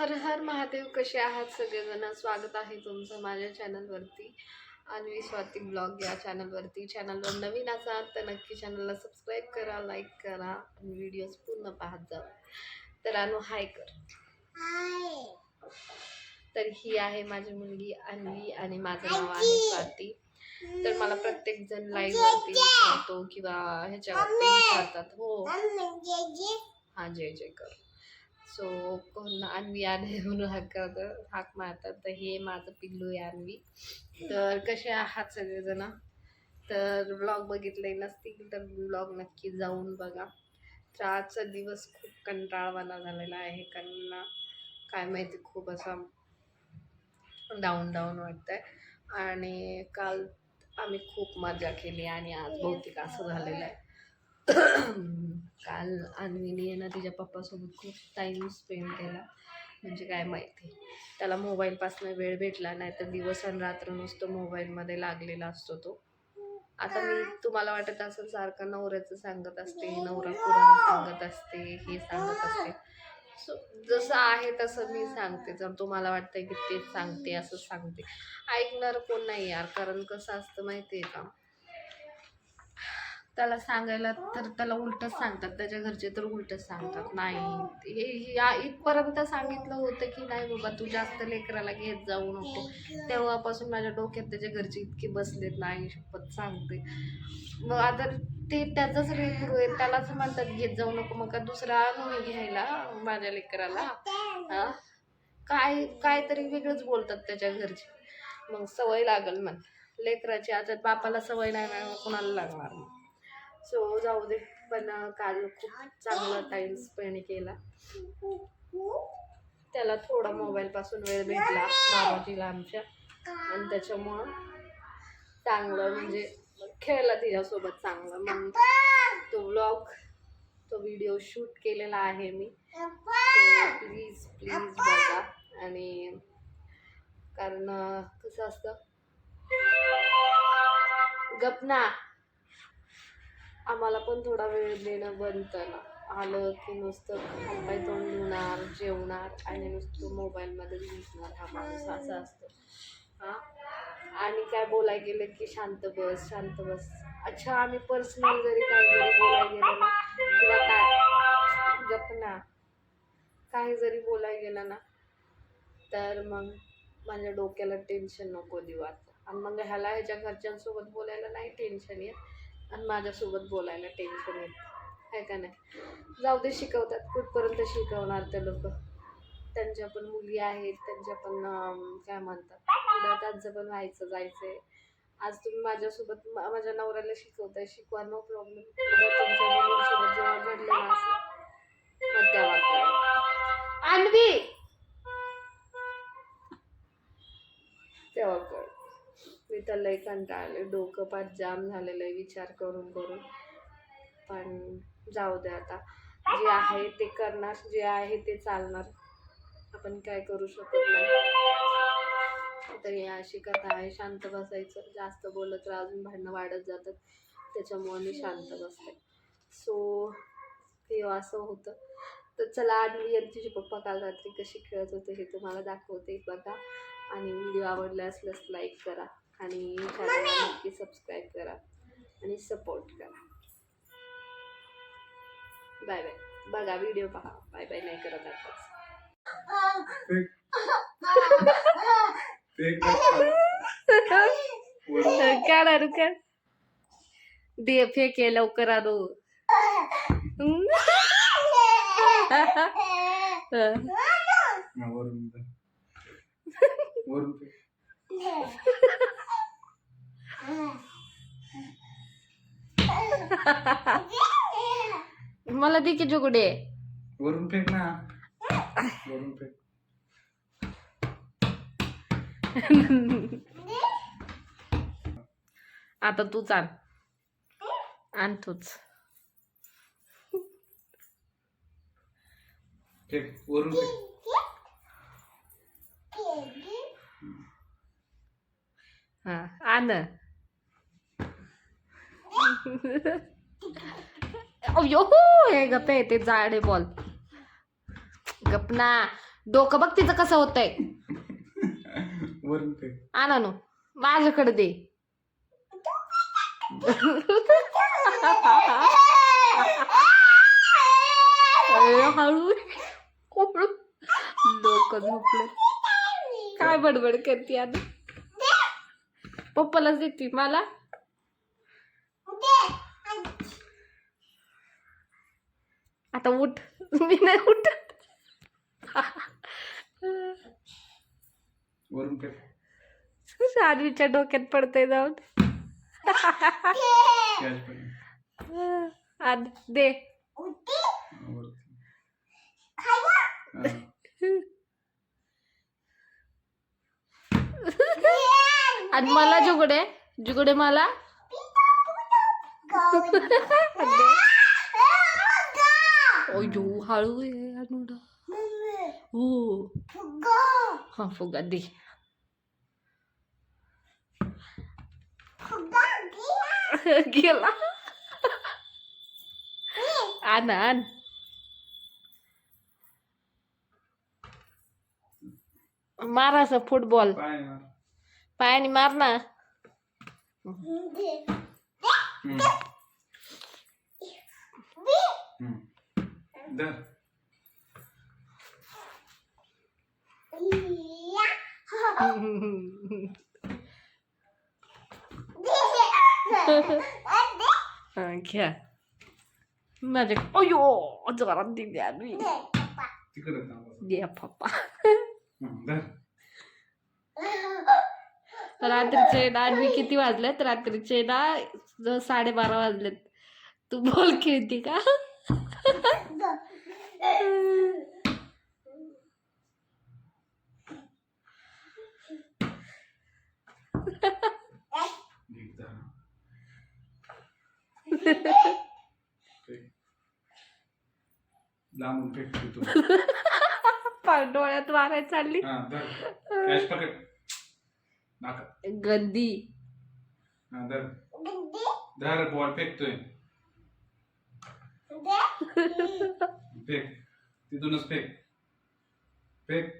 हर हर महादेव कसे आहात? सगळेजण स्वागत आहे तुमचं माझ्या चॅनलवरती. अन्वी स्वाती ब्लॉग या चॅनलवरती. चॅनलवर नवीन असाल तर नक्की चॅनलला सबस्क्राईब करा लाईक करा आणि व्हिडिओज पूर्ण पाहत जा. तर अनु हाय कर. तर ही आहे माझी मुलगी अन्वी आणि माझं नाव आहे स्वाती. तर मला प्रत्येक जण लाईव्ह वरती विचारतो किंवा ह्याच्यावरती विचारतात. हो. हा जय जय. कर सो कोण अन्वी आले म्हणून हाक करतात हाक मारतात. तर हे माझं पिल्लू आहे अन्वी. तर कसे आहात सगळेजण? तर ब्लॉग बघितले नसतील तर ब्लॉग नक्की जाऊन बघा. तर आजचा दिवस खूप कंटाळवाला झालेला आहे. कारण काय माहिती खूप असा डाऊन डाऊन वाटतंय. आणि काल आम्ही खूप मजा केली आणि आज बहुतेक असं झालेलं आहे. काल अन्वीने ना तिच्या पप्पासोबत खूप टाईम स्पेंड केला. म्हणजे काय माहिती. त्याला मोबाईलपासून वेळ भेटला नाही तर दिवस आणि रात्र नुसतं मोबाईलमध्ये लागलेला असतो तो. आता मी तुम्हाला वाटत असेल सारखं नवऱ्याचं सांगत असते नवरा पुरण सांगत असते हे सांगत असते. सो जसं आहे तसं मी सांगते. जर तुम्हाला वाटतंय की तेच सांगते असं सांगते. ऐकणार कोण नाही यार कारण कसं असतं माहिती आहे का? त्याला सांगायला तर त्याला उलटच सांगतात. त्याच्या घरचे तर उलटच सांगतात. नाही हे या इथपर्यंत सांगितलं होतं की नाही बाबा तू जास्त लेकराला घेत जाऊ नको. तेव्हापासून माझ्या डोक्यात त्याच्या घरचे इतके बसलेत नाही शपथ सांगते. मग आता ते त्याचाच लेकरू आहे त्यालाच म्हणतात घेत जाऊ नको. मग का दुसरा आणू मी घ्यायला माझ्या लेकराला? काय काहीतरी वेगळंच बोलतात त्याच्या घरचे. मग सवय लागल मग लेकराची आता बापाला सवय नाही कोणाला लागणार? मग जाऊ दे. पण काल खूप चांगला टाइम स्पेंड केला. त्याला थोडा मोबाईलपासून वेळ भेटला बाबाजीला आमच्या. आणि त्याच्यामुळं चांगलं म्हणजे खेळला तिच्यासोबत चांगलं. मग तो ब्लॉग तो व्हिडिओ शूट केलेला आहे मी. प्लीज प्लीज बघा. आणि कारण कसं असतं? गपना आम्हाला पण थोडा वेळ देणं बनतं ना आलं की नुसतं हातपाय तोंड धुणार जेवणार आणि नुसतं मोबाईलमध्ये घुसणार हा माणूस असं असतो. हां? आणि काय बोलाय गेलं की शांत बस शांत बस. अच्छा आम्ही पर्सनल जरी काय जरी बोलाय गेलं ना किंवा काय गप ना. काही जरी बोलाय गेलं ना तर मग माझ्या डोक्याला टेन्शन नको देऊ आता. आणि मग ह्याला ह्याच्या घरच्यांसोबत बोलायला नाही टेन्शन येत. आणि माझ्यासोबत बोलायला टेन्शन येत. आहे का नाही? जाऊ दे शिकवतात. कुठपर्यंत शिकवणार ते लोक? त्यांच्या पण मुली आहेत. त्यांच्या पण काय म्हणतात? पुढं त्यांचं पण व्हायचं जायचं आहे आज तुम्ही माझ्यासोबत माझ्या नवऱ्याला शिकवताय. शिकवा नो प्रॉब्लेम तुमच्या मुलींसोबत जेव्हा घडलं असं मग तेव्हा कळेल. तेव्हा मी तर लय कंटाळले डोकं पाठ जाम झालेलं आहे विचार करून करून. पण जाऊ दे आता. जे आहे ते करणार जे आहे ते चालणार. आपण काय करू शकत नाही. तर ही अशी कथा आहे. शांत बसायचं. जास्त बोलत तर अजून भांडणं वाढत जातात. त्याच्यामुळे मी शांत बसते. सो हे असं होतं. तर चला आणली आणि तिचे पप्पा काल रात्री कशी खेळत होते हे तुम्हाला दाखवते बघा. आणि व्हिडिओ आवडला असल्यास लाईक करा. आणि चॅनलला नक्की सबस्क्राईब करा आणि सपोर्ट करा. बाय बाय बघा व्हिडिओ पहा. बाय बाय नाही करत आताच. ते वरून काढा. रुका दे फेके लवकर आणू हा, वरून ते. वरून ते. मला दे की जुगडे. वरून फेक ना. वरून फेक. आता तूच आण. आण तूच. फेक. वरून फेक. हा आण. अयो हे गप आहे ते जाडे बॉल गप ना. डोकं बघ तिचं कसं होतंय. आणा नो. माझ्याकडे दे. अरे, हळू. हळू. डोकं झोपलं काय बडबड करते आता? पप्पालाच देते मला? आता उठ. मी नाही उठ सानवीच्या डोक्यात पडतंय जाऊन. दे. आणि मला जुगडे. जुगडे मला. अयो हळू आहे अनुडा हो हा फुगा दे गेला आण आण मार असं हा, घ्या माझ्या अयो जोरात दिली आम्ही. तिकडे. द्या पप्पा. रात्रीचे ना आणि किती वाजलेत? रात्रीचे ना साडेबारा वाजलेत. तू बॉल खेळते का. लांबून तू. पण डोळ्यात मारायला चालली. हा धर. पकड गंदी हा धर. धर बॉल फेकतोय. फेक. तिथूनच फेक. फेक.